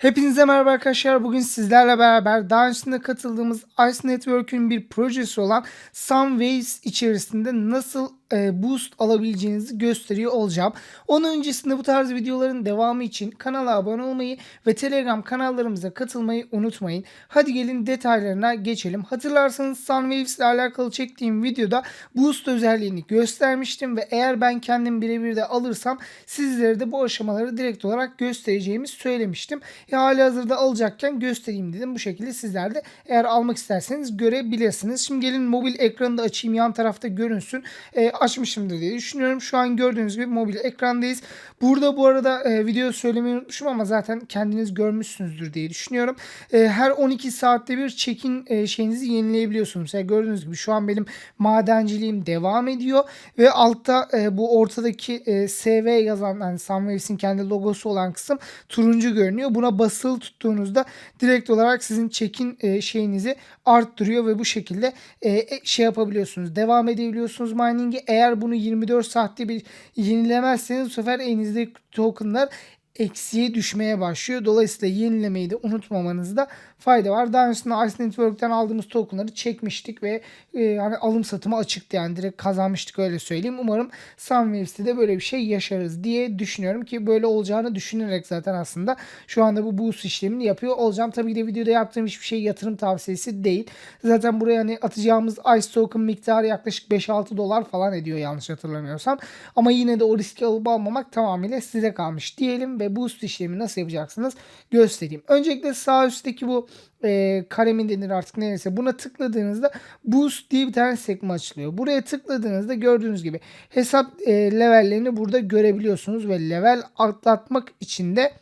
Hepinize merhaba arkadaşlar. Bugün sizlerle beraber daha öncesinde katıldığımız Ice Network'ün bir projesi olan Sunwaves içerisinde nasıl e, boost alabileceğinizi gösteriyor olacağım. Onun öncesinde bu tarz videoların devamı için kanala abone olmayı ve Telegram kanallarımıza katılmayı unutmayın. Hadi gelin detaylarına geçelim. Hatırlarsanız Sunwaves ile alakalı çektiğim videoda boost özelliğini göstermiştim ve eğer ben kendim birebir de alırsam sizlere de bu aşamaları direkt olarak göstereceğimi söylemiştim. Ya hali hazırda alacakken göstereyim dedim. Bu şekilde sizler de eğer almak isterseniz görebilirsiniz. Şimdi gelin mobil ekranı da açayım yan tarafta görünsün. E, açmışımdır diye düşünüyorum. Şu an gördüğünüz gibi mobil ekrandayız. Burada bu arada e, video söylemeyi unutmuşum ama zaten kendiniz görmüşsünüzdür diye düşünüyorum. E, her 12 saatte bir check-in e, şeyinizi yenileyebiliyorsunuz. Yani gördüğünüz gibi şu an benim madenciliğim devam ediyor ve altta e, bu ortadaki e, SV yazan yani Sunwaves'in kendi logosu olan kısım turuncu görünüyor. Buna basılı tuttuğunuzda direkt olarak sizin check-in e, şeyinizi arttırıyor ve bu şekilde e, e, şey yapabiliyorsunuz. Devam edebiliyorsunuz mining'i. Eğer bunu 24 saatte bir yenilemezseniz bu sefer elinizdeki tokenlar eksiye düşmeye başlıyor. Dolayısıyla yenilemeyi de unutmamanızda fayda var. Daha öncesinde Ice Network'ten aldığımız tokenları çekmiştik ve e, hani alım satımı açıktı yani direkt kazanmıştık öyle söyleyeyim. Umarım Sunwaves'te de böyle bir şey yaşarız diye düşünüyorum ki böyle olacağını düşünerek zaten aslında şu anda bu boost işlemini yapıyor olacağım. Tabii ki de videoda yaptığım hiçbir şey yatırım tavsiyesi değil. Zaten buraya hani atacağımız Ice token miktarı yaklaşık 5-6 dolar falan ediyor yanlış hatırlamıyorsam. Ama yine de o riski alıp almamak tamamıyla size kalmış diyelim ve boost işlemi nasıl yapacaksınız göstereyim. Öncelikle sağ üstteki bu e, karemin denir artık neyse buna tıkladığınızda boost diye bir tane sekme açılıyor. Buraya tıkladığınızda gördüğünüz gibi hesap e, levellerini burada görebiliyorsunuz ve level atlatmak için de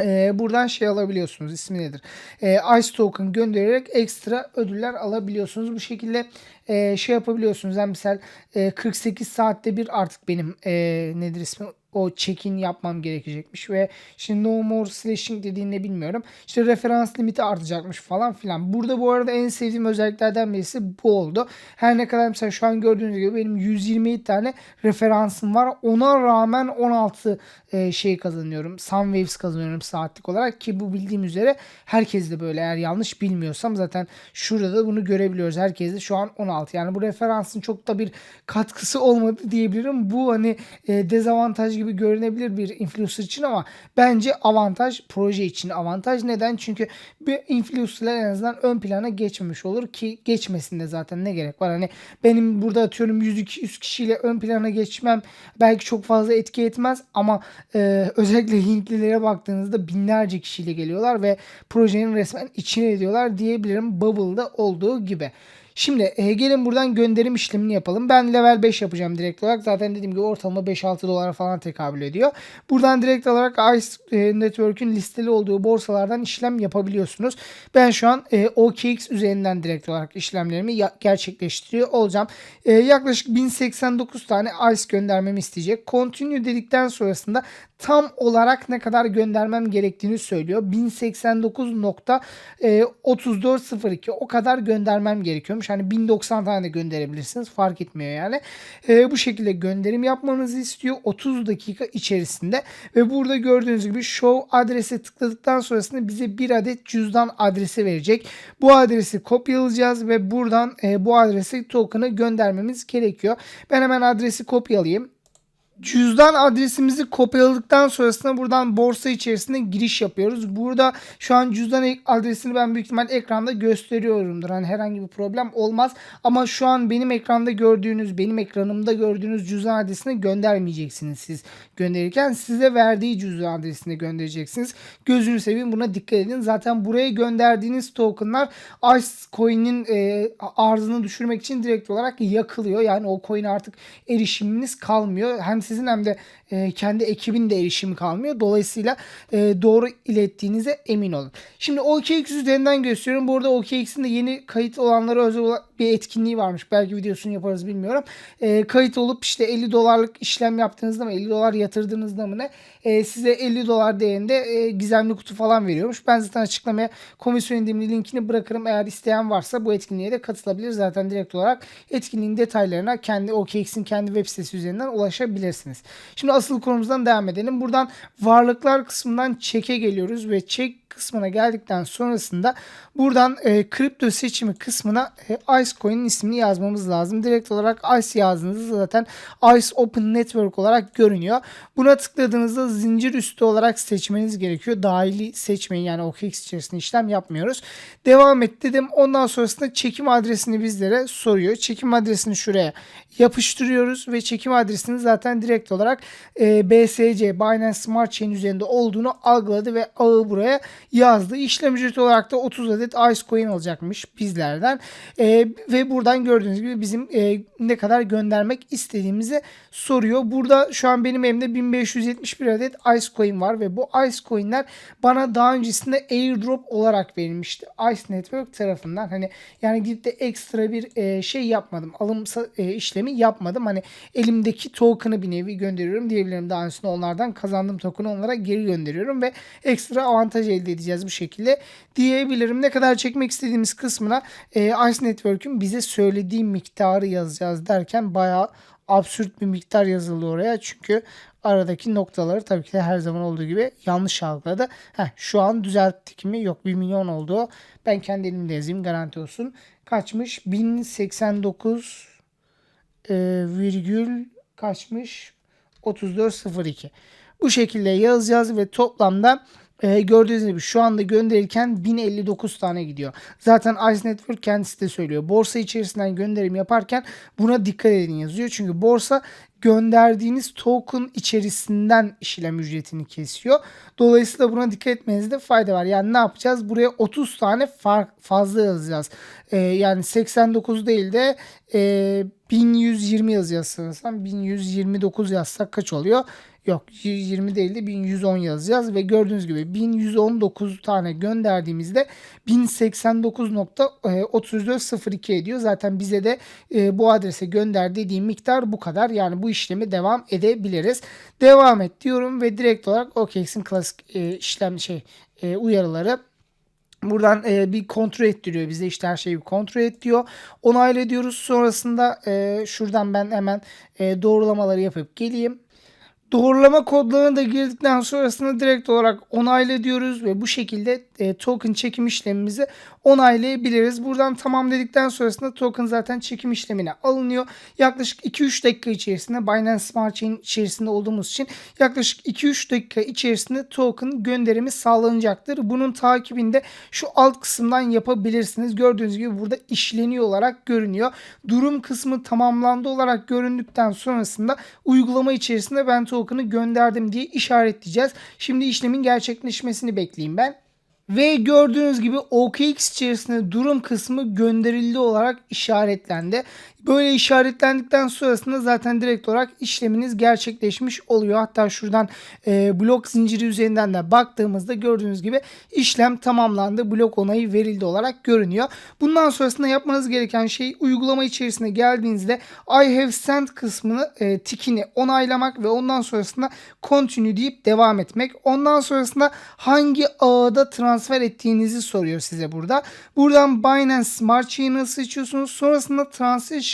e, buradan şey alabiliyorsunuz. İsmi nedir? E, Ice Token göndererek ekstra ödüller alabiliyorsunuz. Bu şekilde e, şey yapabiliyorsunuz. Yani misal e, 48 saatte bir artık benim e, nedir ismi? O check-in yapmam gerekecekmiş ve şimdi no more slashing dediğini bilmiyorum. İşte referans limiti artacakmış falan filan. Burada bu arada en sevdiğim özelliklerden birisi bu oldu. Her ne kadar mesela şu an gördüğünüz gibi benim 127 tane referansım var. Ona rağmen 16 e, şey kazanıyorum. Sunwaves kazanıyorum saatlik olarak ki bu bildiğim üzere herkes de böyle eğer yanlış bilmiyorsam zaten şurada da bunu görebiliyoruz. Herkes de şu an 16. Yani bu referansın çok da bir katkısı olmadı diyebilirim. Bu hani e, dezavantaj gibi görünebilir bir influencer için ama bence avantaj proje için avantaj. Neden? Çünkü bir influencerlar en azından ön plana geçmemiş olur ki geçmesinde zaten ne gerek var? Hani benim burada atıyorum 100-200 kişiyle ön plana geçmem belki çok fazla etki etmez ama e, özellikle Hintlilere baktığınızda binlerce kişiyle geliyorlar ve projenin resmen içine ediyorlar diyebilirim Bubble'da olduğu gibi. Şimdi e, gelin buradan gönderim işlemini yapalım. Ben level 5 yapacağım direkt olarak. Zaten dediğim gibi ortalama 5-6 dolar falan tekabül ediyor. Buradan direkt olarak Ice e, Network'ün listeli olduğu borsalardan işlem yapabiliyorsunuz. Ben şu an e, OKX üzerinden direkt olarak işlemlerimi gerçekleştiriyor olacağım. E, yaklaşık 1089 tane Ice göndermemi isteyecek. Continue dedikten sonrasında tam olarak ne kadar göndermem gerektiğini söylüyor. 1089.3402 o kadar göndermem gerekiyormuş. Hani 1090 tane de gönderebilirsiniz. Fark etmiyor yani. E, bu şekilde gönderim yapmanızı istiyor. 30 dakika içerisinde ve burada gördüğünüz gibi show adrese tıkladıktan sonrasında bize bir adet cüzdan adresi verecek. Bu adresi kopyalayacağız ve buradan e, bu adrese token'ı göndermemiz gerekiyor. Ben hemen adresi kopyalayayım. Cüzdan adresimizi kopyaladıktan sonrasında buradan borsa içerisinde giriş yapıyoruz. Burada şu an cüzdan adresini ben büyük ihtimal ekranda gösteriyorumdur. Hani herhangi bir problem olmaz. Ama şu an benim ekranda gördüğünüz, benim ekranımda gördüğünüz cüzdan adresini göndermeyeceksiniz siz gönderirken. Size verdiği cüzdan adresini göndereceksiniz. Gözünü seveyim buna dikkat edin. Zaten buraya gönderdiğiniz tokenlar Ice Coin'in e, arzını düşürmek için direkt olarak yakılıyor. Yani o coin'e artık erişiminiz kalmıyor. Hem sizin hem de e, kendi ekibin de erişimi kalmıyor. Dolayısıyla e, doğru ilettiğinize emin olun. Şimdi OKX üzerinden gösteriyorum. Burada OKX'in de yeni kayıt olanlara özel olarak bir etkinliği varmış. Belki videosunu yaparız bilmiyorum. E, kayıt olup işte 50 dolarlık işlem yaptığınızda mı 50 dolar yatırdığınızda mı ne e, size 50 dolar değerinde e, gizemli kutu falan veriyormuş. Ben zaten açıklamaya komisyon indirimli linkini bırakırım. Eğer isteyen varsa bu etkinliğe de katılabilir. Zaten direkt olarak etkinliğin detaylarına kendi OKX'in kendi web sitesi üzerinden ulaşabilirsiniz. Şimdi asıl konumuzdan devam edelim. Buradan varlıklar kısmından çeke geliyoruz ve çek kısmına geldikten sonrasında buradan e, kripto seçimi kısmına e, Ice Coin'in ismini yazmamız lazım. Direkt olarak Ice yazdığınızda zaten Ice Open Network olarak görünüyor. Buna tıkladığınızda zincir üstü olarak seçmeniz gerekiyor. Dahili seçmeyin yani OKX içerisinde işlem yapmıyoruz. Devam et dedim. Ondan sonrasında çekim adresini bizlere soruyor. Çekim adresini şuraya yapıştırıyoruz ve çekim adresini zaten direkt olarak e, BSC Binance Smart Chain üzerinde olduğunu algıladı ve ağı buraya yazdı. İşlem ücreti olarak da 30 adet Ice Coin alacakmış bizlerden. E, ve buradan gördüğünüz gibi bizim e, ne kadar göndermek istediğimizi soruyor. Burada şu an benim elimde 1571 adet Ice Coin var ve bu Ice Coin'ler bana daha öncesinde airdrop olarak verilmişti. Ice Network tarafından. Hani yani gidip de ekstra bir e, şey yapmadım. Alım e, işlemi yapmadım. Hani elimdeki token'ı bir nevi gönderiyorum diyebilirim. Daha öncesinde onlardan kazandığım token'ı onlara geri gönderiyorum ve ekstra avantaj elde edeceğiz bu şekilde diyebilirim. Ne kadar çekmek istediğimiz kısmına e, Ice Network'ün bize söylediği miktarı yazacağız derken bayağı absürt bir miktar yazıldı oraya. Çünkü aradaki noktaları tabii ki de her zaman olduğu gibi yanlış algıladı. Heh, şu an düzelttik mi? Yok 1 milyon oldu. Ben kendi elimde yazayım garanti olsun. Kaçmış? 1089 e, virgül kaçmış? 3402. Bu şekilde yazacağız ve toplamda e, gördüğünüz gibi şu anda gönderirken 1059 tane gidiyor. Zaten Ice Network kendisi de söylüyor. Borsa içerisinden gönderim yaparken buna dikkat edin yazıyor. Çünkü borsa gönderdiğiniz token içerisinden işlem ücretini kesiyor. Dolayısıyla buna dikkat etmenizde fayda var. Yani ne yapacağız? Buraya 30 tane fazla yazacağız. Ee, yani 89 değil de e, 1120 yazacağız sanırsam. 1129 yazsak kaç oluyor? Yok 120 değil de 1110 yazacağız ve gördüğünüz gibi 1119 tane gönderdiğimizde 1089.3402 ediyor. Zaten bize de e, bu adrese gönder dediğim miktar bu kadar. Yani bu işlemi devam edebiliriz. Devam et diyorum ve direkt olarak OKX'in klasik e, işlem şey e, uyarıları Buradan e, bir kontrol ettiriyor bize işte her şeyi bir kontrol et diyor. Onayla diyoruz. Sonrasında e, şuradan ben hemen e, doğrulamaları yapıp geleyim. Doğrulama kodlarını da girdikten sonrasında direkt olarak onayla diyoruz ve bu şekilde e, token çekim işlemimizi onaylayabiliriz. Buradan tamam dedikten sonrasında token zaten çekim işlemine alınıyor. Yaklaşık 2-3 dakika içerisinde Binance Smart Chain içerisinde olduğumuz için yaklaşık 2-3 dakika içerisinde token gönderimi sağlanacaktır. Bunun takibinde şu alt kısımdan yapabilirsiniz. Gördüğünüz gibi burada işleniyor olarak görünüyor. Durum kısmı tamamlandı olarak göründükten sonrasında uygulama içerisinde ben token'ı gönderdim diye işaretleyeceğiz. Şimdi işlemin gerçekleşmesini bekleyeyim ben. Ve gördüğünüz gibi OKX içerisinde durum kısmı gönderildi olarak işaretlendi. Böyle işaretlendikten sonrasında zaten direkt olarak işleminiz gerçekleşmiş oluyor. Hatta şuradan e, blok zinciri üzerinden de baktığımızda gördüğünüz gibi işlem tamamlandı. Blok onayı verildi olarak görünüyor. Bundan sonrasında yapmanız gereken şey uygulama içerisine geldiğinizde I have sent kısmını e, tikini onaylamak ve ondan sonrasında continue deyip devam etmek. Ondan sonrasında hangi ağda transfer ettiğinizi soruyor size burada. Buradan Binance Smart Chain'ı seçiyorsunuz. Sonrasında transaction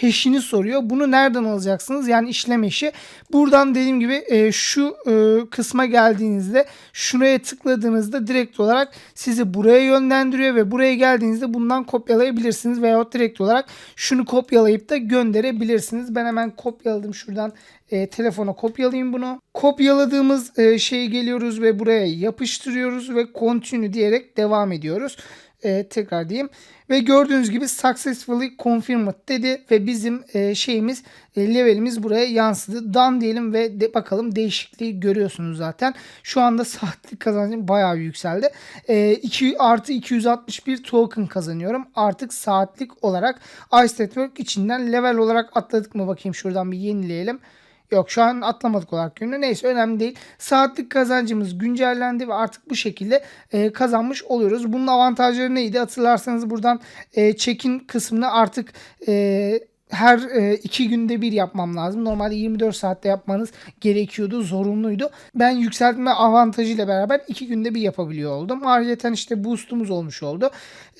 hash'ini soruyor. Bunu nereden alacaksınız? Yani işlem hash'i. Buradan dediğim gibi e, şu e, kısma geldiğinizde şuraya tıkladığınızda direkt olarak sizi buraya yönlendiriyor ve buraya geldiğinizde bundan kopyalayabilirsiniz veyahut direkt olarak şunu kopyalayıp da gönderebilirsiniz. Ben hemen kopyaladım şuradan e, telefona kopyalayayım bunu. Kopyaladığımız e, şeyi geliyoruz ve buraya yapıştırıyoruz ve continue diyerek devam ediyoruz. E, tekrar diyeyim. Ve gördüğünüz gibi successfully confirmed dedi ve bizim e, şeyimiz e, levelimiz buraya yansıdı. Done diyelim ve de, bakalım değişikliği görüyorsunuz zaten. Şu anda saatlik kazancım bayağı yükseldi. E, 2 artı 261 token kazanıyorum. Artık saatlik olarak Ice Network içinden level olarak atladık mı bakayım şuradan bir yenileyelim. Yok şu an atlamadık olarak günü. Neyse önemli değil. Saatlik kazancımız güncellendi ve artık bu şekilde e, kazanmış oluyoruz. Bunun avantajları neydi? Hatırlarsanız buradan e, check-in kısmını artık e, her e, iki günde bir yapmam lazım. Normalde 24 saatte yapmanız gerekiyordu. Zorunluydu. Ben yükseltme avantajıyla beraber iki günde bir yapabiliyor oldum. Ayrıca işte boostumuz olmuş oldu.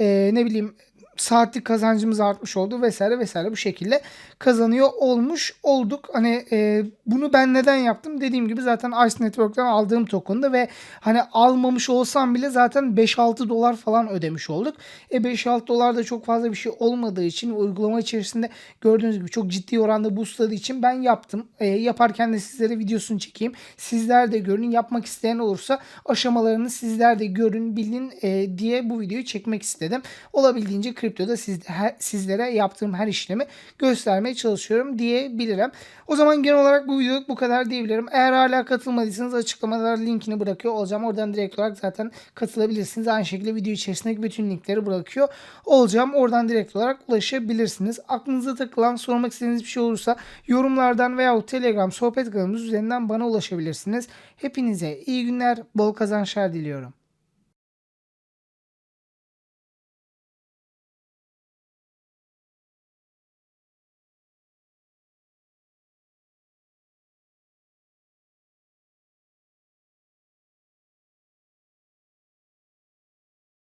E, ne bileyim saatlik kazancımız artmış oldu vesaire vesaire bu şekilde kazanıyor olmuş olduk. Hani e, bunu ben neden yaptım? Dediğim gibi zaten Ice Network'ten aldığım token'dı ve hani almamış olsam bile zaten 5-6 dolar falan ödemiş olduk. E 5-6 dolar da çok fazla bir şey olmadığı için uygulama içerisinde gördüğünüz gibi çok ciddi oranda boostladığı için ben yaptım. E, yaparken de sizlere videosunu çekeyim. Sizler de görün. Yapmak isteyen olursa aşamalarını sizler de görün, bilin e, diye bu videoyu çekmek istedim. Olabildiğince kriptoda siz, her, sizlere yaptığım her işlemi göstermeye çalışıyorum diyebilirim. O zaman genel olarak bu videoluk bu kadar diyebilirim. Eğer hala katılmadıysanız açıklamalara linkini bırakıyor olacağım. Oradan direkt olarak zaten katılabilirsiniz. Aynı şekilde video içerisindeki bütün linkleri bırakıyor olacağım. Oradan direkt olarak ulaşabilirsiniz. Aklınıza takılan sormak istediğiniz bir şey olursa yorumlardan veya Telegram sohbet kanalımız üzerinden bana ulaşabilirsiniz. Hepinize iyi günler, bol kazançlar diliyorum.